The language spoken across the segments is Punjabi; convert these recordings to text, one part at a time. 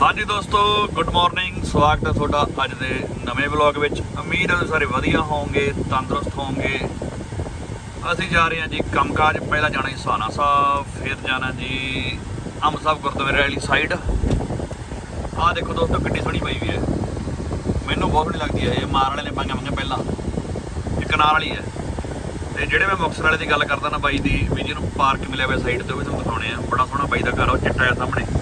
ਹਾਂਜੀ ਦੋਸਤੋ ਗੁੱਡ ਮਾਰਨਿੰਗ ਸਵਾਗਤ ਹੈ ਤੁਹਾਡਾ ਅੱਜ ਦੇ ਨਵੇਂ ਵਲੌਗ ਵਿੱਚ। ਉਮੀਦ ਹੈ ਤੁਸੀਂ ਸਾਰੇ ਵਧੀਆ ਹੋਵੋਗੇ, ਤੰਦਰੁਸਤ ਹੋਵੋਗੇ। ਅਸੀਂ ਜਾ ਰਹੇ ਹਾਂ ਜੀ ਕੰਮਕਾਜ, ਪਹਿਲਾਂ ਜਾਣਾ ਜੀ ਸਾਨਾ ਸਾਹਿਬ, ਫਿਰ ਜਾਣਾ ਜੀ ਅੰਬ ਸਾਹਿਬ ਗੁਰਦੁਆਰੇ ਵਾਲੀ ਸਾਈਡ ਆਹ ਦੇਖੋ ਦੋਸਤੋ ਕਿੰਨੀ ਸੋਹਣੀ ਪਈ ਵੀ ਹੈ। ਮੈਨੂੰ ਬਹੁਤ ਸੋਹਣੀ ਲੱਗਦੀ ਹੈ, ਇਹ ਮਾਰ ਵਾਲੇ ਨੇ ਪਾਈਆਂ ਮੰਗਾਂ ਪਹਿਲਾਂ। ਇਹ ਕਨਾਲ ਵਾਲੀ ਹੈ। ਤੇ ਜਿਹੜੇ ਮੈਂ ਮੁਕਤਸਰ ਵਾਲੇ ਦੀ ਗੱਲ ਕਰਦਾ ਨਾ ਬਾਈ ਦੀ, ਵੀ ਜਿਹਨੂੰ ਪਾਰਕ ਮਿਲਿਆ ਹੋਇਆ ਸਾਈਡ ਤੇ, ਉਹ ਵੀ ਤੁਹਾਨੂੰ ਦਿਖਾਉਣੇ ਆ। ਬੜਾ ਸੋਹਣਾ ਬਾਈ ਦਾ ਘਰ ਉਹ ਚਿੱਟਾ ਹੈ ਸਾਹਮਣੇ।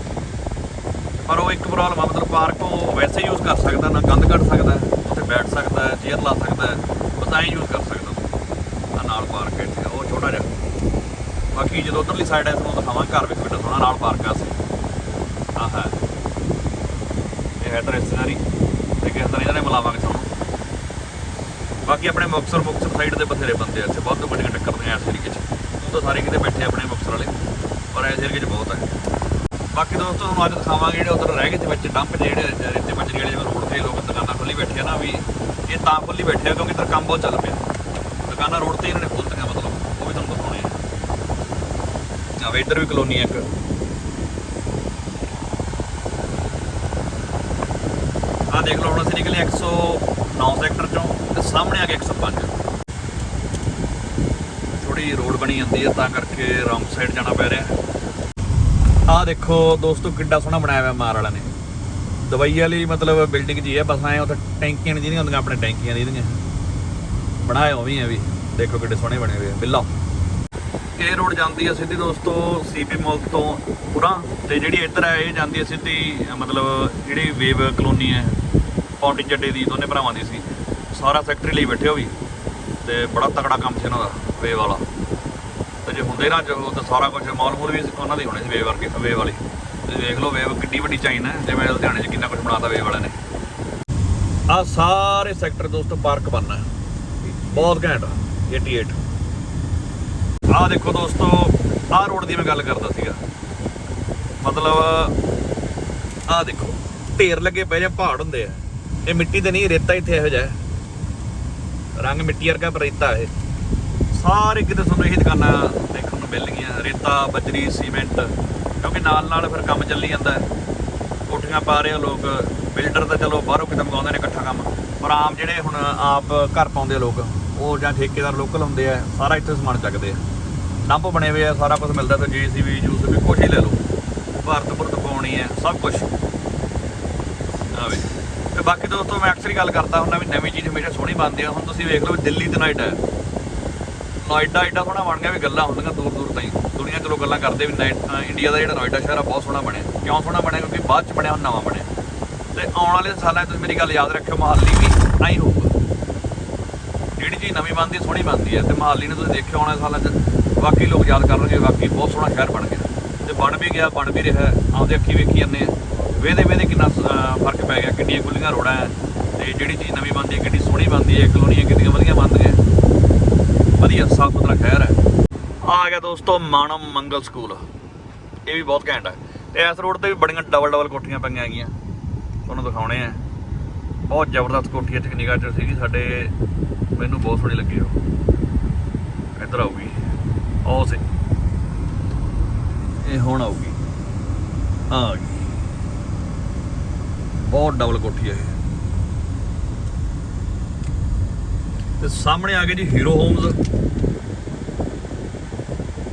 ਪਰ ਉਹ ਇੱਕ ਪ੍ਰੋਬਲਮ ਆ ਮਤਲਬ ਪਾਰਕ ਉਹ ਵੈਸੇ ਯੂਜ਼ ਕਰ ਸਕਦਾ ਨਾ, ਗੰਦ ਕੱਢ ਸਕਦਾ, ਉੱਥੇ ਬੈਠ ਸਕਦਾ ਚੇਅਰ ਲਾ ਸਕਦਾ ਹੈ ਬਸ ਐਂ ਯੂਜ਼ ਕਰ ਸਕਦਾ ਆ ਨਾਲ ਪਾਰਕ ਹੈ ਇੱਥੇ, ਉਹ ਛੋਟਾ ਜਿਹਾ। ਬਾਕੀ ਜਦੋਂ ਉਧਰਲੀ ਸਾਈਡ ਹੈ, ਤੁਹਾਨੂੰ ਦਿਖਾਵਾਂ, ਘਰ ਵਿੱਚ ਕਿੰਨਾ ਸੋਹਣਾ ਨਾਲ ਪਾਰਕ ਆ ਸੀ ਆਹ ਹੈ। ਇਹ ਹੈ ਤਾਂ ਰਿਸ਼ਤੇਦਾਰੀ ਤੇ ਕਿਸੇ ਤਰ੍ਹਾਂ ਇਹਨਾਂ ਨੇ ਮਿਲਾਵਾਂਗੇ ਤੁਹਾਨੂੰ। ਬਾਕੀ ਆਪਣੇ ਮੁਕਤਸਰ ਮੁਕਤਸਰ ਸਾਈਡ ਦੇ ਬਥੇਰੇ ਬੰਦੇ ਆ ਇੱਥੇ, ਬਹੁਤ ਵੱਡੀਆਂ ਟੱਕਰ ਨੇ ਇਸ ਏਰੀਏ 'ਚ। ਉਹ ਤਾਂ ਸਾਰੇ ਕਿਤੇ ਬੈਠੇ ਆਪਣੇ ਮੁਕਤਸਰ ਵਾਲੇ, ਪਰ ਇਸ ਏਰੀਏ 'ਚ ਬਹੁਤ ਹੈ ਬਾਕੀ ਦੋਸਤੋ, ਤੁਹਾਨੂੰ ਅੱਜ ਦਿਖਾਵਾਂਗੇ ਜਿਹੜੇ ਉਧਰ ਰਹਿ ਗਏ ਤੇ ਵਿੱਚ ਡੰਪ ਜਿਹੜੇ ਰੇਤੇ ਮੱਜਰੀ ਜਿਹੜੇ ਜਿਵੇਂ ਰੋਡ ਤੇ ਲੋਕ ਦੁਕਾਨਾਂ ਖੋਲੀ ਬੈਠੇ ਆ ਨਾ ਵੀ ਇਹ ਤਾਂ ਖੋਲੀ ਬੈਠੇ ਆ ਕਿਉਂਕਿ ਇੱਧਰ ਕੰਮ ਬਹੁਤ ਚੱਲ ਪਿਆ। ਦੁਕਾਨਾਂ ਰੋਡ ਤੇ ਇਹਨਾਂ ਨੇ ਖੋਲ੍ਹਤੀਆਂ ਮਤਲਬ, ਉਹ ਵੀ ਤੁਹਾਨੂੰ ਦਿਖਾਉਣੇ ਆ। ਆਵੇ ਇੱਧਰ ਵੀ ਕਲੋਨੀ ਆ ਇੱਕ। ਆ ਦੇਖ ਲਓ, ਹੁਣ ਅਸੀਂ ਨਿਕਲੇ 109 ਸੈਕਟਰ ਚੋਂ ਤੇ ਸਾਹਮਣੇ ਆ ਗਿਆ 105 ਥੋੜੀ ਰੋਡ ਬਣੀ ਜਾਂਦੀ ਹੈ ਤਾਂ ਕਰਕੇ ਰੌਂਗ ਸਾਈਡ ਜਾਣਾ ਪੈ ਰਿਹਾ। ਆਹ ਦੇਖੋ ਦੋਸਤੋ ਕਿੱਡਾ ਸੋਹਣਾ ਬਣਾਇਆ ਹੋਇਆ ਮਾਰ ਵਾਲਾ ਨੇ। ਦਵਾਈ ਵਾਲੀ ਮਤਲਬ ਬਿਲਡਿੰਗ ਜੀ ਹੈ, ਬਸ ਐ ਉੱਥੇ ਟੈਂਕੀਆਂ ਨਹੀਂ ਜਿਹੜੀਆਂ ਹੁੰਦੀਆਂ, ਆਪਣੇ ਟੈਂਕੀਆਂ ਨਹੀਂ ਇਹਦੀਆਂ ਬਣਾਏ ਉਹ ਵੀ ਐ ਵੀ, ਦੇਖੋ ਕਿੱਡੇ ਸੋਹਣੇ ਬਣੇ ਹੋਏ ਆ, ਬਿੱਲਾ ਇਹ ਰੋਡ ਜਾਂਦੀ ਹੈ ਸਿੱਧੀ ਦੋਸਤੋ ਸੀਪੀ ਮਾਲ ਤੋਂ ਪੁਰਾ, ਤੇ ਜਿਹੜੀ ਇੱਧਰ ਹੈ ਇਹ ਜਾਂਦੀ ਹੈ ਸਿੱਧੀ, ਮਤਲਬ ਜਿਹੜੀ ਵੇਵ ਕਲੋਨੀ ਹੈ ਪੌਂਟੀ ਚੱਡੇ ਦੀ, ਦੋਨੇ ਭਰਾਵਾਂ ਦੀ ਸੀ। ਸਾਰਾ ਫੈਕਟਰੀ ਲਈ ਬੈਠੇ ਹੋ ਵੀ, ਤੇ ਬੜਾ ਤਕੜਾ ਕੰਮ ਸੀ ਇਹਨਾਂ ਦਾ ਵੇਵ ਵਾਲਾ। ਜੇ ਹੁੰਦੇ ਨਾ ਜੋ ਤਾਂ ਸਾਰਾ ਕੁਝ ਮਾਲ ਮੂਲ ਵੀ ਉਹਨਾਂ ਦੇ ਹੋਣੇ ਸੀ ਵੇਵ ਵਰਗੇ ਵੇਵ ਵਾਲੇ। ਤੁਸੀਂ ਦੇਖ ਲਓ ਵੇਵ ਕਿੰਨੀ ਵੱਡੀ ਚਾਈਨ ਹੈ, ਜਿਵੇਂ ਲੁਧਿਆਣੇ 'ਚ ਕਿੰਨਾ ਕੁਝ ਬਣਾਤਾ ਵੇਵ ਵਾਲਿਆਂ ਨੇ। ਆ ਸਾਰੇ ਸੈਕਟਰ ਦੋਸਤੋ ਪਾਰਕ ਬਣਨਾ ਬਹੁਤ ਘੈਂਟ 88 ਆਹ ਦੇਖੋ ਦੋਸਤੋ, ਆਹ ਰੋਡ ਦੀ ਮੈਂ ਗੱਲ ਕਰਦਾ ਸੀਗਾ। ਮਤਲਬ, ਆਹ ਦੇਖੋ, ਢੇਰ ਲੱਗੇ ਪਏ ਜੇ ਪਹਾੜ ਹੁੰਦੇ ਆ। ਇਹ ਮਿੱਟੀ ਤੇ ਨਹੀਂ, ਰੇਤਾ ਇੱਥੇ ਇਹੋ ਜਿਹਾ ਰੰਗ ਮਿੱਟੀ ਵਰਗਾ ਪਰ ਰੇਤਾ ਇਹ। ਸਾਰੇ ਕਿਤੇ ਤੁਹਾਨੂੰ ਇਹੀ ਦੁਕਾਨਾਂ ਦੇਖਣ ਨੂੰ ਮਿਲਣਗੀਆਂ। ਰੇਤਾ, ਬਜਰੀ, ਸੀਮੈਂਟ, ਕਿਉਂਕਿ ਨਾਲ ਨਾਲ ਫਿਰ ਕੰਮ ਚੱਲੀ ਜਾਂਦਾ ਹੈ। ਕੋਠੀਆਂ ਪਾ ਰਹੇ ਆ ਲੋਕ, ਬਿਲਡਰ ਤਾਂ ਚਲੋ ਬਾਹਰੋਂ ਕਿਤੇ ਮੰਗਾਉਂਦੇ ਨੇ ਇਕੱਠਾ ਕੰਮ, ਪਰ ਆਮ ਜਿਹੜੇ ਹੁਣ ਆਪ ਘਰ ਪਾਉਂਦੇ ਆ ਲੋਕ, ਉਹ ਜਾਂ ਠੇਕੇਦਾਰ ਲੋਕਲ ਹੁੰਦੇ ਆ, ਸਾਰਾ ਇੱਥੇ ਸਮਾਨ ਚੱਕਦੇ ਆ। ਨੰਬ ਬਣੇ ਹੋਏ ਆ, ਸਾਰਾ ਕੁਝ ਮਿਲਦਾ ਤੇ ਜੀਸੀਬੀ ਜੂਸ ਵੀ ਕੁਛ ਹੀ ਲੈ ਲਓ। ਭਾਰਤ ਭੁਰਤ ਪਾਉਣੀ ਹੈ, ਸਭ ਕੁਝ ਆਵੇ ਤੇ ਬਾਕੀ ਦੋਸਤੋ, ਮੈਂ ਅਕਸਰ ਹੀ ਗੱਲ ਕਰਦਾ ਹੁੰਦਾ ਵੀ ਨਵੀਂ ਚੀਜ਼ ਹਮੇਸ਼ਾ ਸੋਹਣੀ ਬਣਦੀ ਆ। ਹੁਣ ਤੁਸੀਂ ਵੇਖ ਲਓ ਵੀ ਦਿੱਲੀ ਤੇ ਨਾਈਟ ਹੈ। ਨੋਇਡਾ ਏਡਾ ਸੋਹਣਾ ਬਣ ਗਿਆ ਵੀ ਗੱਲਾਂ ਹੁੰਦੀਆਂ ਦੂਰ ਦੂਰ ਤਾਈਂ। ਦੁਨੀਆ ਚਲੋ ਗੱਲਾਂ ਕਰਦੇ ਵੀ ਨਾਈਟ ਇੰਡੀਆ ਦਾ ਜਿਹੜਾ ਨੋਇਡਾ ਸ਼ਹਿਰ ਆ ਬਹੁਤ ਸੋਹਣਾ ਬਣਿਆ। ਕਿਉਂ ਸੋਹਣਾ ਬਣਿਆ? ਕਿਉਂਕਿ ਬਾਅਦ ਚ ਬਣਿਆ ਹੁਣ ਨਵਾਂ ਬਣਿਆ। ਤੇ ਆਉਣ ਵਾਲੇ ਸਾਲਾਂ 'ਚ ਤੁਸੀਂ ਮੇਰੀ ਗੱਲ ਯਾਦ ਰੱਖਿਓ ਮਹਾਲੀ ਵੀ ਆਈ ਹੋਊਗਾ। ਜਿਹੜੀ ਚੀਜ਼ ਨਵੀਂ ਬਣਦੀ ਸੋਹਣੀ ਬਣਦੀ ਹੈ। ਤੇ ਮਹਾਲੀ ਨੇ ਤੁਸੀਂ ਦੇਖਿਓ ਆਉਣ ਵਾਲੇ ਸਾਲਾਂ 'ਚ ਵਾਕਈ ਲੋਕ ਯਾਦ ਕਰਨਗੇ ਵਾਕਈ ਬਹੁਤ ਸੋਹਣਾ ਸ਼ਹਿਰ ਬਣ ਗਿਆ। ਤੇ ਬਣ ਵੀ ਗਿਆ ਬਣ ਵੀ ਰਿਹਾ ਹੈ। ਆਪਦੇ ਅੱਖੀ ਵੇਖੀ ਜਾਂਦੇ ਆ। ਵੇਦੇ ਵੇਦੇ ਕਿੰਨਾ ਅ, ਫ਼ਰਕ ਪੈ ਗਿਆ ਕਿੰਨੀਆਂ ਖੁੱਲੀਆਂ ਰੋਡਾਂ ਹੈ ਤੇ ਜਿਹੜੀ ਚੀਜ਼ ਨਵੀਂ ਬਣਦੀ ਹੈ ਕਿੰਨੀ ਸੋਹਣੀ ਬਣਦੀ ਹੈ ਕਲੋਨੀਆਂ ਕਿੰਨੀਆਂ ਵਧੀਆ ਬਣਦੀਆਂ। ਵਧੀਆ ਸਾਫ਼ ਸੁਥਰਾ ਸ਼ਹਿਰ ਹੈ। ਆ ਗਿਆ ਦੋਸਤੋ ਮਾਨਮ ਮੰਗਲ ਸਕੂਲ। ਇਹ ਵੀ ਬਹੁਤ ਘੈਂਟ ਹੈ। ਤੇ ਇਸ ਰੋਡ ਤੇ ਵੀ ਬੜੀਆਂ ਡਬਲ ਡਬਲ ਕੋਠੀਆਂ ਪਈਆਂ ਹੈਗੀਆਂ। ਤੁਹਾਨੂੰ ਦਿਖਾਉਣੇ ਆ। ਬਹੁਤ ਜ਼ਬਰਦਸਤ ਕੋਠੀ ਇੱਥੇ ਨਿਗਾਹ ਚ ਸੀਗੀ ਸਾਡੇ, ਮੈਨੂੰ ਬਹੁਤ ਸੋਹਣੀ ਲੱਗੀ ਉਹ। ਇੱਧਰ ਆਊਗੀ। ਉਹ ਸੀ। ਇਹ ਹੁਣ ਆਊਗੀ। ਆ ਗਈ। ਬਹੁਤ ਡਬਲ ਕੋਠੀ ਹੈ ਇਹ। ਤੇ ਸਾਹਮਣੇ ਆ ਗਏ ਜੀ ਹੀਰੋ ਹੋਮਸ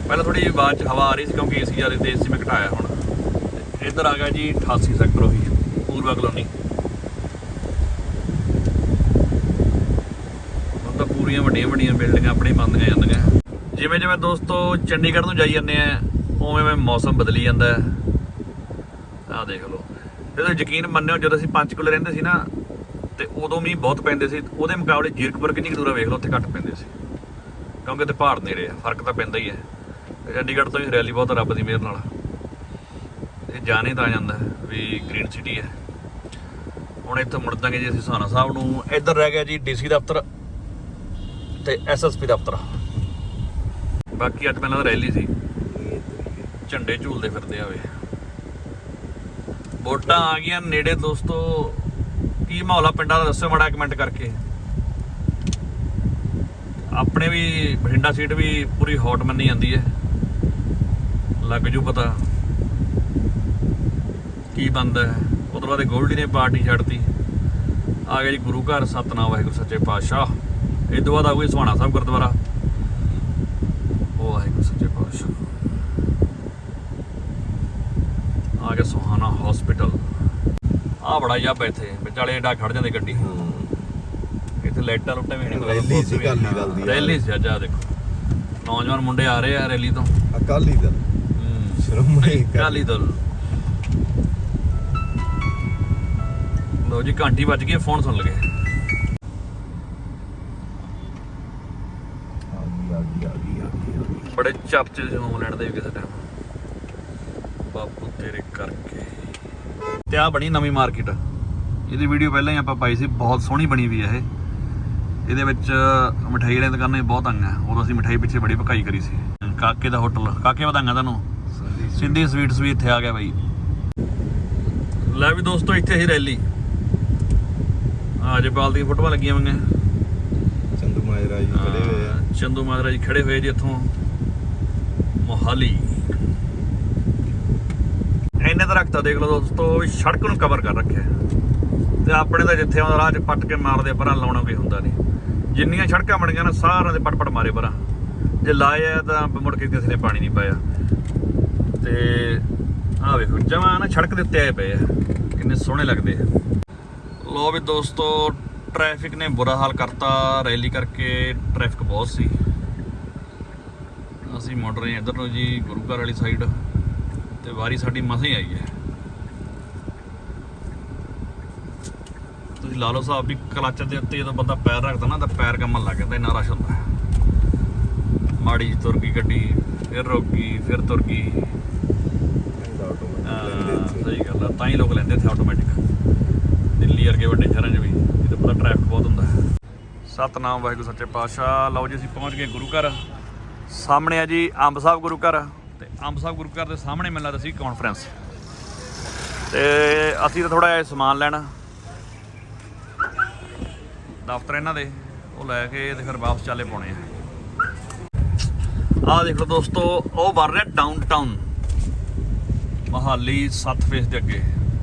ਪਹਿਲਾਂ ਥੋੜੀ ਜਿਹੀ ਆਵਾਜ਼ 'ਚ ਹਵਾ ਆ ਰਹੀ ਸੀ ਕਿਉਂਕਿ ਏਸੀ ਵਾਲੇ ਤੇ ਏਸੀ ਮੈਂ ਘਟਾਇਆ ਹੁਣ। ਇੱਧਰ ਆ ਗਿਆ ਜੀ 88 ਸੈਕਟਰ ਉਹੀ, ਪੂਰਬਾ ਕਲੋਨੀ। ਹੁਣ ਤਾਂ ਪੂਰੀਆਂ ਵੱਡੀਆਂ ਵੱਡੀਆਂ ਬਿਲਡਿੰਗਾਂ ਆਪਣੇ ਬੰਦੀਆਂ ਜਾਂਦੀਆਂ। ਜਿਵੇਂ ਜਿਵੇਂ ਦੋਸਤੋ ਚੰਡੀਗੜ੍ਹ ਨੂੰ ਜਾਈ ਜਾਂਦੇ ਆ, ਉਵੇਂ ਉਵੇਂ ਮੌਸਮ ਬਦਲੀ ਜਾਂਦਾ। ਹੈ ਆਹ ਦੇਖ ਲਓ। ਜਦੋਂ ਯਕੀਨ ਮੰਨਿਓ, ਜਦੋਂ ਅਸੀਂ ਪੰਚਕੂਲੇ ਰਹਿੰਦੇ ਸੀ ਨਾ ਤੇ ਉਦੋਂ ਮੀਂਹ ਬਹੁਤ ਪੈਂਦੇ ਸੀ, ਉਹਦੇ ਮੁਕਾਬਲੇ ਜੀਰਕਪੁਰ ਕਿੰਨੀ ਕੁ ਦੂਰ ਆ ਵੇਖ ਲਓ, ਉੱਥੇ ਘੱਟ ਪੈਂਦੇ ਸੀ। ਕਿਉਂਕਿ ਤੇ ਪਹਾੜ ਨੇੜੇ ਆ, ਫ਼ਰਕ ਤਾਂ ਪੈਂਦਾ ਹੀ ਹੈ ਚੰਡੀਗੜ੍ਹ ਤੋਂ ਹੀ ਰੈਲੀ ਬਹੁਤ ਆ, ਰੱਬ ਦੀ ਮਿਹਰ ਨਾਲ। ਇਹ ਜਾਣੇ ਤਾਂ ਜਾਂਦਾ ਵੀ ਗ੍ਰੀਨ ਸਿਟੀ ਹੈ ਹੁਣ ਇੱਥੇ ਮੁੜ ਦਾਂਗੇ ਜੀ ਅਸੀਂ ਸਾਨਾ ਸਾਹਿਬ ਨੂੰ। ਇੱਧਰ ਰਹਿ ਗਿਆ ਜੀ ਡੀਸੀ ਦਫ਼ਤਰ ਤੇ ਐਸਐਸਪੀ ਦਫ਼ਤਰ। ਬਾਕੀ ਅੱਜ ਪਹਿਲਾਂ ਤਾਂ ਰੈਲੀ ਸੀ। ਝੰਡੇ ਝੂਲਦੇ ਫਿਰਦੇ ਆਵੇ ਵੋਟਾਂ ਆ ਗਈਆਂ ਨੇੜੇ ਦੋਸਤੋ। ਕੀ ਮਾਹੌਲ ਆ ਪਿੰਡਾਂ ਦਾ, ਦੱਸਿਓ ਮਾੜਾ ਕਮੈਂਟ ਕਰਕੇ। ਆਪਣੇ ਵੀ ਬਠਿੰਡਾ ਸੀਟ ਵੀ ਪੂਰੀ ਹੌਟ ਮੰਨੀ ਜਾਂਦੀ ਹੈ। ਲੱਗ ਜੂ ਪਤਾ ਕੀ ਬੰਦਾ ਹੈ। ਉਹ ਤੋਂ ਬਾਅਦ ਗੋਲਡੀ ਨੇ ਪਾਰਟੀ ਛੱਡਤੀ। ਆ ਗਿਆ ਜੀ ਗੁਰੂ ਘਰ, ਸਤਨਾਮ ਵਾਹਿਗੁਰੂ, ਸੱਚੇ ਪਾਤਸ਼ਾਹ। ਇਹ ਤੋਂ ਬਾਅਦ ਆਊਗੀ ਸੁਹਾਣਾ ਸਾਹਿਬ ਗੁਰਦੁਆਰਾ। ਉਹ ਵਾਹਿਗੁਰੂ, ਸੱਚੇ ਪਾਤਸ਼ਾਹ। ਆ ਗਿਆ ਸੁਹਾਣਾ ਹਸਪੀਟਲ ਆ ਬੜਾ ਜੱਬ ਇੱਥੇ ਵਿਚਾਲੇ ਏਡਾ ਖੜ ਜਾਂਦੇ ਗੱਡੀ। ਇੱਥੇ ਲਾਈਟਾਂ ਲੁੱਟਾਂ ਵੀ ਨਹੀਂ ਰੈਲੀ ਸੀ ਅਕਾਲੀ ਦਲ ਦੀ। ਰੈਲੀ ਸੀ ਅੱਜ ਆ ਦੇਖੋ। ਨੌਜਵਾਨ ਮੁੰਡੇ ਆ ਰਹੇ ਆ ਰੈਲੀ ਤੋਂ। ਅਕਾਲੀ ਦਲ। ਸ਼੍ਰੋਮਣੀ ਅਕਾਲੀ ਦਲ। ਲੋ ਜੀ ਘੰਟੀ ਵੱਜ ਗਈ ਫੋਨ ਸੁਣ ਲਗੇ। ਬੜੇ ਚਰਚੇ ਜਿਹੇ ਲੈਣ ਦੇ ਵੀ ਕਿਸੇ ਟਾਈਮ ਬਾਪੂ ਤੇਰੇ ਕਰਕੇ। ਤੇ ਆ ਬਣੀ ਨਵੀਂ ਮਾਰਕੀਟ। ਇਹਦੀ ਵੀਡੀਓ ਪਹਿਲਾਂ ਹੀ ਆਪਾਂ ਪਾਈ ਸੀ ਬਹੁਤ ਸੋਹਣੀ ਬਣੀ ਵੀ ਹੈ ਇਹ। ਇਹਦੇ ਵਿੱਚ ਮਠਾਈ ਵਾਲੀਆਂ ਦੁਕਾਨਾਂ ਬਹੁਤ ਆਈਆਂ ਉਦੋਂ ਅਸੀਂ ਮਠਾਈ ਪਿੱਛੇ ਬੜੀ ਭਕਾਈ ਕਰੀ ਸੀ। ਕਾਕੇ ਦਾ ਹੋਟਲ ਕਾਕੇ ਵਧਾਈਆਂ ਤੁਹਾਨੂੰ? ਸਿੰਧੀ ਸਵੀਟਸ ਵੀ ਇੱਥੇ ਆ ਗਿਆ ਬਾਈ। ਲੈ ਵੀ ਦੋਸਤੋ ਇੱਥੇ ਹੀ ਰੈਲੀ ਆਜਪਾਲ ਦੀਆਂ ਫੋਟੋਆਂ ਲੱਗੀਆਂ ਹੋਈਆਂ। ਚੰਦੂ ਮਾਜਰਾ ਜੀ ਖੜੇ ਹੋਏ ਆ। ਚੰਦੂ ਮਾਜਰਾ ਜੀ ਖੜੇ ਹੋਏ ਜੀ ਇੱਥੋਂ। ਮੋਹਾਲੀ। ਇੰਨੇ ਰੱਖਤਾ, ਦੇਖ ਲਓ ਦੋਸਤੋ ਵੀ ਸੜਕ ਨੂੰ ਕਵਰ ਕਰ ਰੱਖਿਆ। ਤੇ ਆਪਣੇ ਤਾਂ ਜਿੱਥੇ ਆਉਂਦਾ ਰਾਹ 'ਚ ਪੱਟ ਕੇ ਮਾਰਦੇ ਪਰਾਂ ਲਾਉਣਾ ਕੋਈ ਹੁੰਦਾ ਨਹੀਂ। ਜਿੰਨੀਆਂ ਸੜਕਾਂ ਬਣੀਆਂ ਨੇ, ਸਾਰਿਆਂ ਦੇ ਪਟ ਪਟ ਮਾਰੇ ਪਰਾਂ। ਜੇ ਲਾਏ ਆ ਤਾਂ ਮੁੜ ਕੇ ਕਿਸੇ ਨੇ ਪਾਣੀ ਨਹੀਂ ਪਾਇਆ। ਤੇ ਆਹ ਵੇਖੋ, ਜਮਾਂ ਨਾ ਸੜਕ ਦੇ ਉੱਤੇ ਆਏ ਪਏ ਆ। ਕਿੰਨੇ ਸੋਹਣੇ ਲੱਗਦੇ ਆ। ਲੋ ਵੀ ਦੋਸਤੋ ਟ੍ਰੈਫਿਕ ਨੇ ਬੁਰਾ ਹਾਲ ਕਰਤਾ, ਰੈਲੀ ਕਰਕੇ ਟ੍ਰੈਫਿਕ ਬਹੁਤ ਸੀ। ਅਸੀਂ ਮੁੜ ਰਹੇ ਹਾਂ ਇੱਧਰ ਨੂੰ ਜੀ, ਗੁਰੂ ਘਰ ਵਾਲੀ ਸਾਈਡ ਤੇ ਵਾਰੀ ਸਾਡੀ ਮਸਾਂ ਹੀ ਆਈ ਹੈ। ਤੁਸੀਂ ਲਾ ਲਓ ਸਾਹਿਬ ਵੀ ਕਲੱਚ ਦੇ ਉੱਤੇ ਜਦੋਂ ਬੰਦਾ ਪੈਰ ਰੱਖਦਾ ਨਾ ਤਾਂ ਪੈਰ ਕੰਮਣ ਲੱਗ ਜਾਂਦਾ ਇੰਨਾ ਰਸ਼ ਹੁੰਦਾ। ਮਾੜੀ ਜਿਹੀ ਤੁਰ ਗਈ ਗੱਡੀ ਫਿਰ ਰੁਕ ਗਈ ਫਿਰ ਤੁਰ ਗਈ। ਸਹੀ ਗੱਲ ਆ ਤਾਂ ਹੀ ਲੋਕ ਲੈਂਦੇ ਇੱਥੇ ਆਟੋਮੈਟਿਕ ਦਿੱਲੀ ਵਰਗੇ ਵੱਡੇ ਸ਼ਹਿਰਾਂ 'ਚ ਵੀ ਇਹਦੇ ਪਤਾ ਟ੍ਰੈਫਿਕ ਬਹੁਤ ਹੁੰਦਾ। ਸਤਨਾਮ ਵਾਹਿਗੁਰੂ ਸੱਚੇ ਪਾਤਸ਼ਾਹ। ਲਓ ਜੀ ਅਸੀਂ ਪਹੁੰਚ ਗਏ ਗੁਰੂ ਘਰ। ਸਾਹਮਣੇ ਆ ਜੀ ਅੰਬ ਸਾਹਿਬ ਗੁਰੂ ਘਰ। ਤੇ ਅੰਬ ਸਾਹਿਬ ਗੁਰੂ ਘਰ ਦੇ ਸਾਹਮਣੇ ਮਿਲਣਾ ਲੱਗਦਾ ਸੀ ਕਾਨਫਰੰਸ ਤੇ ਅਸੀਂ ਤਾਂ ਥੋੜਾ ਜਿਹਾ ਸਮਾਨ ਲੈਣਾ। ਦਫ਼ਤਰ ਇਹਨਾਂ ਦੇ, ਉਹ ਲੈ ਕੇ ਤੇ ਫਿਰ ਵਾਪਸ ਚਾਲੇ ਪਾਉਣੇ ਆ। ਆਹ ਦੇਖ ਲਓ ਦੋਸਤੋ, ਉਹ ਬਣ ਰਿਹਾ ਡਾਊਨਟਾਊਨ ਮਹਾਲੀ ਸੱਤ ਫੇਸ ਦੇ ਅੱਗੇ।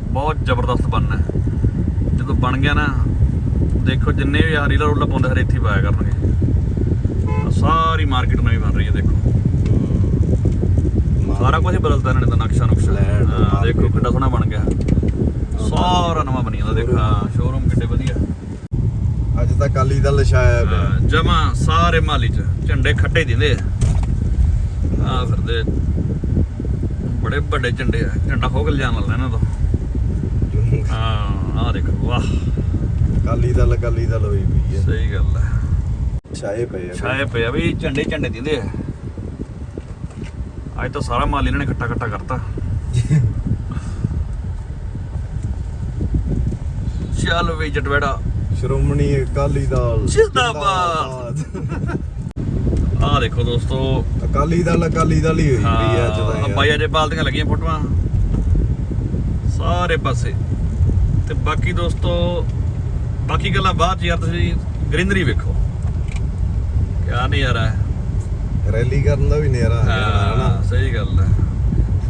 ਬਹੁਤ ਜ਼ਬਰਦਸਤ ਬਣਨਾ ਜਦੋਂ ਬਣ ਗਿਆ ਨਾ, ਦੇਖੋ ਜਿੰਨੇ ਵੀ ਆ ਰੀਲਾ ਰੋਲਾ ਪਾਉਂਦੇ ਹਰੇ ਇੱਥੇ ਪਾਇਆ ਕਰਨਗੇ। ਸਾਰੀ ਮਾਰਕੀਟ ਨਵੀਂ ਬਣ ਰਹੀ ਹੈ, ਦੇਖੋ। ਕੁਝ ਹੀ ਬਦਲਦਾ ਇਹਨਾਂ ਨੇ ਤਾਂ ਨਕਸ਼ਾ ਨੁਕਸ਼ਾ। ਹਾਂ। ਦੇਖੋ ਕਿੰਨਾ ਸੋਹਣਾ ਬਣ ਗਿਆ। ਸਾਰਾ ਨਵਾਂ ਬਣੀ ਜਾਂਦਾ ਦੇਖ ਹਾਂ ਸ਼ੋਰੂਮ ਕਿੱਡੇ ਵਧੀਆ। ਅੱਜ ਤਾਂ ਅਕਾਲੀ ਦਲ ਛਾਇਆ ਪਿਆ। ਜਮਾ ਸਾਰੇ ਮਾਲੀ ਚ ਝੰਡੇ ਖੱਟੇ ਦਿੰਦੇ ਆ। ਆ ਫਿਰਦੇ। ਬੜੇ ਵੱਡੇ ਝੰਡੇ ਆ ਝੰਡਾ ਖੋਕ ਜਾਣ ਵਾਲਾ ਇਹਨਾਂ ਤੋਂ। ਹਾਂ ਆ ਦੇਖੋ ਵਾਹ। ਅਕਾਲੀ ਦਲ ਅਕਾਲੀ ਦਲ ਹੋਈ ਪਈ ਹੈ। ਸਹੀ ਗੱਲ ਹੈ। ਛਾਏ ਪਏ ਆ। ਛਾਏ ਪਿਆ ਵੀ ਝੰਡੇ ਝੰਡੇ ਦਿੰਦੇ ਆ। ਅੱਜ ਤਾਂ ਸਾਰਾ ਮਾਲ ਇਹਨਾਂ ਨੇ ਇਕੱਠਾ ਇਕੱਠਾ ਕਰਤਾ। ਚੱਲ ਵੀ ਜਟਵੜਾ। ਸ਼੍ਰੋਮਣੀ ਅਕਾਲੀ ਦਲ। ਜ਼ਿੰਦਾਬਾਦ। ਆ ਦੇਖੋ ਦੋਸਤੋ। ਅਕਾਲੀ ਦਲ ਅਕਾਲੀ ਦਲ ਹੀ ਹੋਈ ਪਈ ਅੱਜ ਤਾਂ। ਬਾਈ ਅਜੇ ਪਾਲਦੀਆਂ ਲੱਗੀਆਂ ਫੋਟੋਆਂ। ਸਾਰੇ ਪਾਸੇ। ਤੇ ਬਾਕੀ ਦੋਸਤੋ ਬਾਕੀ ਗੱਲਾਂ ਬਾਅਦ ਚ ਯਾਰ ਤੁਸੀਂ ਗ੍ਰੀਨਰੀ ਵੇਖੋ। ਕਿਆ ਨਜ਼ਾਰਾ ਹੈ। ਰੈਲੀ ਕਰਨ ਦਾ ਵੀ ਨਜ਼ਾਰਾ ਆ ਗਿਆ ਹਾਂ ਸਹੀ ਗੱਲ ਹੈ।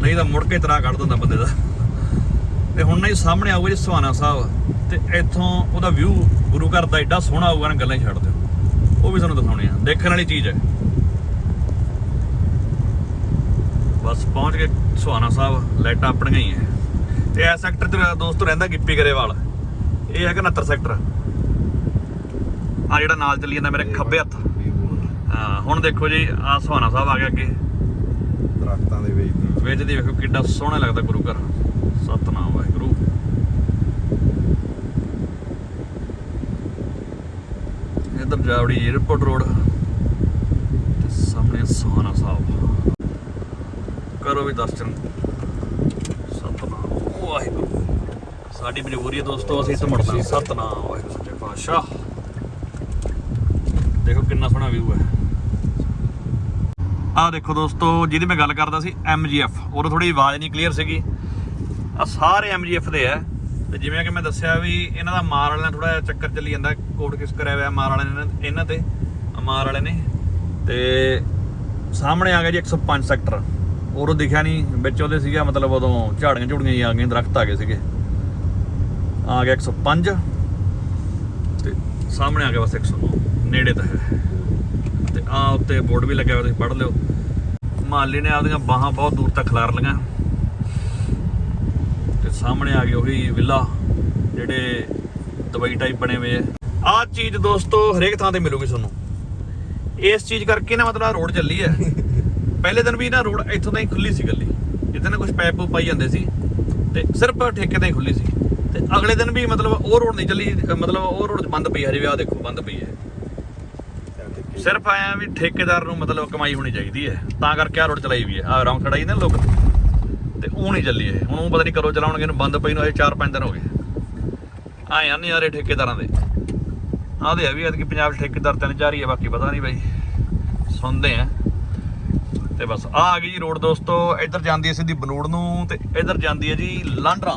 ਨਹੀਂ ਤਾਂ ਮੁੜ ਕੇ ਤਰਾ ਕੱਢ ਦਿੰਦਾ ਬੰਦੇ ਦਾ। ਤੇ ਹੁਣ ਨਹੀਂ ਸਾਹਮਣੇ ਆਊਗਾ ਜੀ ਸੁਹਾਣਾ ਸਾਹਿਬ ਤੇ ਇੱਥੋਂ ਉਹਦਾ ਵਿਊ ਗੁਰੂ ਘਰ ਦਾ ਐਡਾ ਸੋਹਣਾ ਆਊਗਾ ਨਾ ਗੱਲਾਂ ਹੀ ਛੱਡ ਦਿਓ। ਉਹ ਵੀ ਤੁਹਾਨੂੰ ਦਿਖਾਉਣੇ ਆ ਦੇਖਣ ਵਾਲੀ ਚੀਜ਼ ਹੈ। ਬਸ ਪਹੁੰਚ ਗਏ ਸੁਹਾਣਾ ਸਾਹਿਬ ਲਾਈਟਾਂ ਆਪਣੀਆਂ ਹੀ ਹੈ। ਤੇ ਇਸ ਸੈਕਟਰ ਮੇਰਾ ਦੋਸਤ ਰਹਿੰਦਾ ਗਿੱਪੀ ਗਰੇਵਾਲ। ਇਹ ਹੈਗਾ 69 ਸੈਕਟਰ ਆ ਜਿਹੜਾ ਨਾਲ ਚੱਲੀ ਜਾਂਦਾ ਮੇਰੇ ਖੱਬੇ ਹੱਥ ਹਾਂ ਹੁਣ ਦੇਖੋ ਜੀ ਆ ਸੁਹਾਣਾ ਸਾਹਿਬ ਆ ਗਿਆ ਅੱਗੇ। ਦਰਖਤਾਂ ਦੇ ਵਿੱਚ ਦੀ। ਵਿੱਚ ਦੀ ਵੇਖੋ ਕਿੱਡਾ ਸੋਹਣਾ ਲੱਗਦਾ ਗੁਰੂ ਘਰ। ਸਤਨਾਮ ਵਾਹਿਗੁਰੂ। ਇਧਰ ਜਾਵੜੀ 에어ਪੋਰਟ ਰੋਡ। ਤੇ ਸਾਹਮਣੇ ਸੁਹਾਣਾ ਸਾਹਿਬ। ਕਰੋ ਵੀ ਦਰਸ਼ਨ। ਸਤਨਾਮ। ਵਾਹਿਗੁਰੂ। ਸਾਡੀ ਮਜਬੂਰੀ ਹੈ ਦੋਸਤੋ ਅਸੀਂ ਇੱਥੇ ਮੁੜਨਾ। ਸਤਨਾਮ ਵਾਹਿਗੁਰੂ ਸੱਚੇ ਪਾਤਸ਼ਾਹ। ਦੇਖੋ ਕਿੰਨਾ ਸੋਹਣਾ ਵਿਊ ਹੈ। ਆਹ ਦੇਖੋ ਦੋਸਤੋ, ਜਿਹਦੀ ਮੈਂ ਗੱਲ ਕਰਦਾ ਸੀ MGF ਉਹ ਥੋੜੀ ਆਵਾਜ਼ ਨਹੀਂ ਕਲੀਅਰ ਸੀਗੀ। ਆ ਸਾਰੇ MGF ਦੇ ਆ। ਤੇ ਜਿਵੇਂ ਕਿ ਮੈਂ ਦੱਸਿਆ ਵੀ ਇਹਨਾਂ ਦਾ ਮਾਰ ਵਾਲਿਆਂ ਨਾਲ ਥੋੜਾ ਜਿਹਾ ਚੱਕਰ ਚੱਲੀ ਜਾਂਦਾ ਕੋਡ ਕਿਸ ਕਰਿਆ ਹੋਇਆ ਮਾਰ ਵਾਲਿਆਂ ਨੇ, ਇਹਨਾਂ- ਤੇ ਮਾਰ ਵਾਲੇ ਨੇ। ਤੇ ਸਾਹਮਣੇ ਆ ਗਿਆ ਜੀ 105 ਸੈਕਟਰ ਉਰੋਂ ਦਿਖਿਆ ਨਹੀਂ, ਵਿੱਚ ਉਹਦੇ ਸੀਗਾ, ਮਤਲਬ ਉਦੋਂ ਝਾੜੀਆਂ ਝੂੜੀਆਂ ਹੀ ਆ ਗਈਆਂ, ਦਰਖਤ ਆ ਗਏ ਸੀਗੇ। ਆ ਗਿਆ 105 ਤੇ ਸਾਹਮਣੇ ਆ ਗਿਆ ਬਸ 109 ਨੇੜੇ ਤਾਂ ਹੈ। ਤੇ ਆ ਉੱਤੇ ਬੋਰਡ ਵੀ ਲੱਗਿਆ ਹੋਇਆ, ਤੁਸੀਂ ਪੜ੍ਹ ਲਿਓ। ਮਾਲੀ ਨੇ ਆਪਦੀਆਂ ਬਾਹਾਂ ਬਹੁਤ ਦੂਰ ਤੱਕ ਖਿਲਾਰ ਲਈਆਂ। ਤੇ ਸਾਹਮਣੇ ਆ ਗਏ ਉਹੀ ਵਿਲਾ, ਜਿਹੜੇ ਦਵਾਈ ਟਾਈਪ ਬਣੇ ਹੋਏ ਆ। ਆਹ ਚੀਜ਼ ਦੋਸਤੋ, ਹਰੇਕ ਥਾਂ ਤੇ ਮਿਲੂਗੀ ਤੁਹਾਨੂੰ। ਇਸ ਚੀਜ਼ ਕਰਕੇ ਨਾ ਮਤਲਬ ਰੋਡ ਚੱਲੀ ਹੈ ਪਹਿਲੇ ਦਿਨ ਵੀ ਨਾ ਰੋਡ ਇੱਥੋਂ ਤਾਂ ਖੁੱਲੀ ਸੀ ਗੱਲੀ। ਜਿੱਥੇ ਨਾ ਕੁਝ ਪੈਪ ਪਾਈ ਜਾਂਦੇ ਸੀ। ਤੇ ਸਿਰਫ ਠੇਕੇ ਤੇ ਖੁੱਲੀ ਸੀ। ਤੇ ਅਗਲੇ ਦਿਨ ਵੀ ਮਤਲਬ ਉਹ ਰੋਡ ਨਹੀਂ ਚੱਲੀ, ਮਤਲਬ ਉਹ ਰੋਡ ਬੰਦ ਪਈ ਹਜੇ ਵੀ ਆਹ ਦੇਖੋ, ਬੰਦ ਪਈ ਹੈ ਸਿਰਫ ਆਇਆ ਵੀ ਠੇਕੇਦਾਰ ਨੂੰ ਮਤਲਬ ਕਮਾਈ ਹੋਣੀ ਚਾਹੀਦੀ ਹੈ। ਤਾਂ ਕਰਕੇ ਆ ਰੋਡ ਚਲਾਈ ਵੀ ਹੈ। ਆ ਰੌਂਗ ਖੜਾਈ ਨੇ ਲੋਕ। ਤੇ ਉਹ ਨਹੀਂ ਚੱਲੀ ਇਹ। ਹੁਣ ਉਹ ਪਤਾ ਨਹੀਂ ਕਦੋਂ ਚਲਾਉਣਗੇ, ਇਹਨੂੰ ਬੰਦ ਪਈ ਨੂੰ ਅਜੇ 4-5 ਦਿਨ ਹੋ ਗਏ। ਆਏ ਆ ਨਜ਼ਾਰੇ ਠੇਕੇਦਾਰਾਂ ਦੇ। ਆਦੇ ਆ ਵੀ ਐਤਕੀ ਪੰਜਾਬ ਠੇਕੇਦਾਰ ਤਿੰਨ ਚਾਰ ਹੀ ਆ, ਬਾਕੀ ਪਤਾ ਨਹੀਂ ਬਾਈ। ਸੁਣਦੇ ਆ। ਤੇ ਬਸ ਆ ਆ ਗਈ ਜੀ ਰੋਡ ਦੋਸਤੋ। ਇੱਧਰ ਜਾਂਦੀ ਹੈ ਸਿੱਧੀ ਬਨੂੜ ਨੂੰ ਤੇ ਇੱਧਰ ਜਾਂਦੀ ਹੈ ਜੀ ਲਾਂਡਰਾ।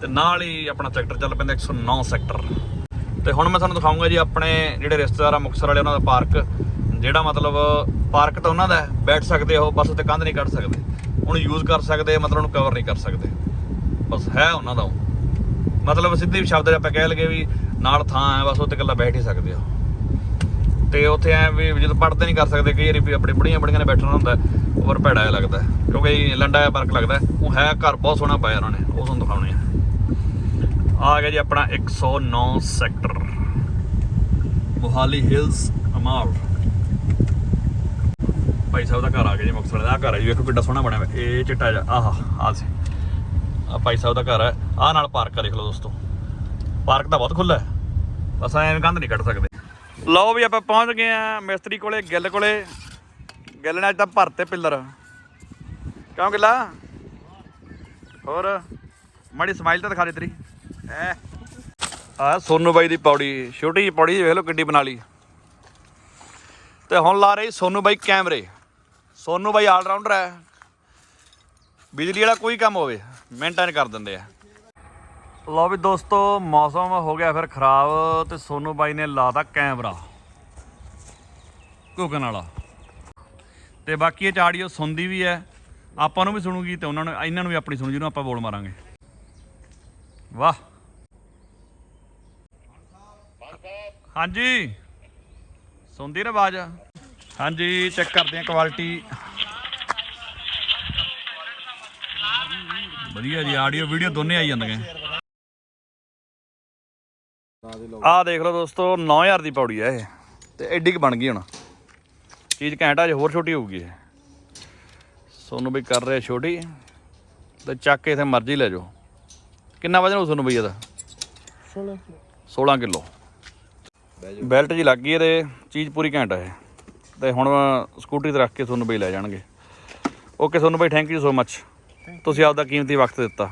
ਤੇ ਨਾਲ ਹੀ ਆਪਣਾ ਸੈਕਟਰ ਚੱਲ ਪੈਂਦਾ 109 ਸੈਕਟਰ ਤੇ ਹੁਣ ਮੈਂ ਤੁਹਾਨੂੰ ਦਿਖਾਉਂਗਾ ਜੀ ਆਪਣੇ ਜਿਹੜੇ ਰਿਸ਼ਤੇਦਾਰ ਆ ਮੁਕਤਸਰ ਵਾਲੇ, ਉਹਨਾਂ ਦਾ ਪਾਰਕ। ਜਿਹੜਾ ਮਤਲਬ ਪਾਰਕ ਤਾਂ ਉਹਨਾਂ ਦਾ ਬੈਠ ਸਕਦੇ ਉਹ, ਬਸ ਉੱਤੇ ਕੰਧ ਨਹੀਂ ਕੱਢ ਸਕਦੇ। ਉਹਨੂੰ ਯੂਜ਼ ਕਰ ਸਕਦੇ ਮਤਲਬ ਉਹਨੂੰ ਕਵਰ ਨਹੀਂ ਕਰ ਸਕਦੇ। ਬਸ ਹੈ ਉਹਨਾਂ ਦਾ ਉਹ। ਮਤਲਬ ਸਿੱਧੇ ਸ਼ਬਦ ਆਪਾਂ ਕਹਿ ਲਗੇ ਵੀ ਨਾਲ ਥਾਂ ਹੈ, ਬਸ ਉੱਤੇ ਇਕੱਲਾ ਬੈਠ ਹੀ ਸਕਦੇ ਹੋ ਤੇ ਉੱਥੇ ਐ ਵੀ ਜਦੋਂ ਪੜਦੇ ਨਹੀਂ ਕਰ ਸਕਦੇ, ਕਈ ਵਾਰੀ ਵੀ ਆਪਣੇ ਬੁੜੀਆਂ ਬੜੀਆਂ ਨੇ ਬੈਠਣਾ ਹੁੰਦਾ, ਓਵਰ ਭੈੜਾ ਜਿਹਾ ਲੱਗਦਾ। ਕਿਉਂਕਿ ਲੰਡਾ ਜਿਹਾ ਪਾਰਕ ਲੱਗਦਾ, ਉਹ ਹੈ ਘਰ, ਬਹੁਤ ਸੋਹਣਾ ਪਾਇਆ ਉਹਨਾਂ ਨੇ, ਉਹ ਤੁਹਾਨੂੰ ਦਿਖਾਉਣੇ ਆ। ਆ ਗਿਆ ਜੀ ਆਪਣਾ 109 ਸੈਕਟਰ। ਮੋਹਾਲੀ ਹਿਲਸ ਅਮਾਲ। ਭਾਈ ਸਾਹਿਬ ਦਾ ਘਰ ਆ ਗਿਆ ਜੀ ਮੁਕਤਸਰ ਦਾ। ਆਹ ਘਰ ਹੈ ਜੀ, ਵੇਖੋ ਕਿੱਡਾ ਸੋਹਣਾ ਬਣਿਆ ਹੋਇਆ। ਇਹ ਚਿੱਟਾ ਜਿਹਾ, ਆਹ ਆਹ ਸੀ ਆ ਭਾਈ ਸਾਹਿਬ ਦਾ ਘਰ ਹੈ ਆਹ ਨਾਲ ਪਾਰਕ ਆ, ਦੇਖ ਲਓ ਦੋਸਤੋ। ਪਾਰਕ ਤਾਂ ਬਹੁਤ ਖੁੱਲਾ ਹੈ। ਬਸ ਐਂ ਕੰਧ ਨਹੀਂ ਕੱਢ ਸਕਦੇ। ਲਓ ਵੀ ਆਪਾਂ ਪਹੁੰਚ ਗਏ ਆ ਮਿਸਤਰੀ ਕੋਲੇ, ਗਿੱਲ ਕੋਲੇ। ਗਿੱਲ ਨੇ ਅੱਜ ਤਾਂ ਭਰਤੇ ਪਿੱਲਰ। ਕਿਉਂ ਗਿੱਲਾ? ਹੋਰ? ਮਾੜੀ ਸਮਾਈਲ ਤਾਂ ਦਿਖਾ ਦੇ ਤੇਰੀ। ਐ ਆ ਸੋਨੂ ਬਾਈ ਦੀ ਪੌੜੀ, ਛੋਟੀ ਜਿਹੀ ਪੌੜੀ, ਵੇਖ ਲਓ ਕਿੱਡੀ ਬਣਾ ਲਈ। ਤੇ ਹੁਣ ਲਾ ਰਹੀ ਸੋਨੂ ਬਾਈ ਕੈਮਰੇ। ਸੋਨੂ ਬਾਈ ਆਲ ਰਾਊਂਡਰ ਹੈ। ਬਿਜਲੀ ਵਾਲਾ ਕੋਈ ਕੰਮ ਹੋਵੇ, ਮਿੰਟਾਂ 'ਚ ਕਰ ਦਿੰਦੇ ਆ। ਲਓ ਵੀ ਦੋਸਤੋ, ਮੌਸਮ ਹੋ ਗਿਆ ਫਿਰ ਖਰਾਬ, ਤੇ ਸੋਨੂ ਬਾਈ ਨੇ ਲਾਤਾ ਕੈਮਰਾ। ਕੋਕਨ ਵਾਲਾ। ਤੇ ਬਾਕੀ ਇਹ ਚਾੜੀਓ ਸੁਣਦੀ ਵੀ ਹੈ। ਆਪਾਂ ਨੂੰ ਵੀ ਸੁਣੂਗੀ ਤੇ ਉਹਨਾਂ ਨੂੰ, ਇਹਨਾਂ ਨੂੰ ਵੀ ਆਪਣੀ ਸੁਣੂ ਜਿਹਨੂੰ ਆਪਾਂ ਬੋਲ ਮਾਰਾਂਗੇ। ਵਾਹ। ਹਾਂਜੀ। ਸੁਣਦੀ ਨਾ ਆਵਾਜ਼? ਹਾਂਜੀ ਚੈੱਕ ਕਰਦੇ ਆ ਕੁਆਲਿਟੀ ਵਧੀਆ ਜੀ ਆਡੀਓ ਵੀਡੀਓ ਦੋਨੇ ਆਈ ਜਾਂਦੀਆਂ ਆਹ ਦੇਖ ਲਓ ਦੋਸਤੋ 9000 ਦੀ ਪੌੜੀ ਆ ਇਹ ਤੇ ਐਡੀ ਕੁ ਬਣ ਗਈ ਹੁਣ। ਚੀਜ਼ ਘੈਂਟ ਆ ਜੇ ਹੋਰ ਛੋਟੀ ਹੋਊਗੀ ਇਹ। ਸੋਨੂੰ ਵੀ ਕਰ ਰਿਹਾ ਛੋਟੀ ਤੇ ਚੱਕ ਕੇ ਇਥੇ ਮਰਜ਼ੀ ਲੈ ਜਾਓ। ਕਿੰਨਾ ਵਜਨ ਹੋ ਸੋਨੂੰ ਬਈ ਇਹਦਾ? 16 16 ਕਿਲੋ। ਬੈਲਟ ਜੀ ਲੱਗ ਗਈ ਇਹਦੇ ਚੀਜ਼ ਪੂਰੀ ਘੈਂਟ ਆ ਇਹ। ਤੇ ਹੁਣ ਸਕੂਟਰੀ ਤੇ ਰੱਖ ਕੇ ਤੁਹਾਨੂੰ ਬਈ ਲੈ ਜਾਣਗੇ। ਓਕੇ ਤੁਹਾਨੂੰ ਬਈ ਥੈਂਕ ਯੂ ਸੋ ਮੱਚ ਤੁਸੀਂ ਆਪਦਾ ਕੀਮਤੀ ਵਕਤ ਦਿੱਤਾ।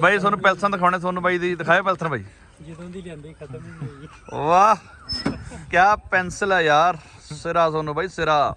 ਬਾਈ ਤੁਹਾਨੂੰ ਪੈਲਸਨ ਦਿਖਾਉਣੇ ਤੁਹਾਨੂੰ ਬਾਈ ਦੀ ਦਿਖਾਏ ਪੈਲਸਨ ਬਾਈ। ਜਦੋਂ ਦੀ ਲਿਆਂਦੀ ਖਤਮ ਹੀ ਨਹੀਂ ਹੋਈ। ਵਾਹ ਕੀ ਪੈਨਸਲ ਹੈ ਯਾਰ। ਸਿਰਾ ਤੁਹਾਨੂੰ ਬਾਈ ਸਿਰਾ।